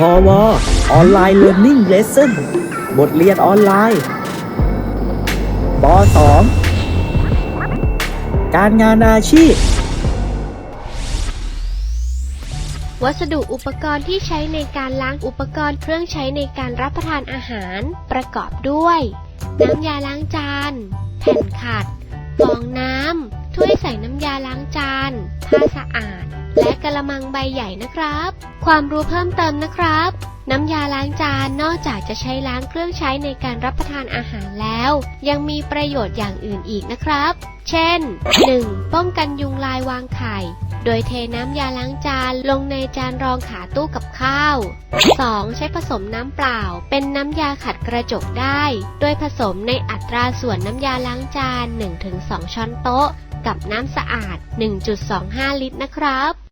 พอวออนไลน์เรียน i ิ่งเลสเซ่นบทเรียนออนไลน์ป .2 การงานอาชีพ วัสดุอุปกรณ์ที่ใช้ในการล้างอุปกรณ์เครื่องใช้ในการรับประทานอาหาร ประกอบด้วย น้ำยาล้างจาน แผ่นขัด ฟองน้ำถ้วยใส่น้ำยาล้างจาน ผ้าสะอาด และกระมังใบใหญ่นะครับ ความรู้เพิ่มเติมนะครับ น้ำยาล้างจานนอกจากจะใช้ล้างเครื่องใช้ในการรับประทานอาหารแล้ว ยังมีประโยชน์อย่างอื่นอีกนะครับ เช่น 1. ป้องกันยุงลายวางไข่ โดยเทน้ำยาล้างจานลงในจานรองขาตู้กับข้าว 2. ใช้ผสมน้ำเปล่า เป็นน้ำยาขัดกระจกได้ โดยผสมในอัตราส่วนน้ำยาล้างจาน 1-2 ช้อนโต๊ะ กับน้ำสะอาด 1.25 ลิตรนะครับ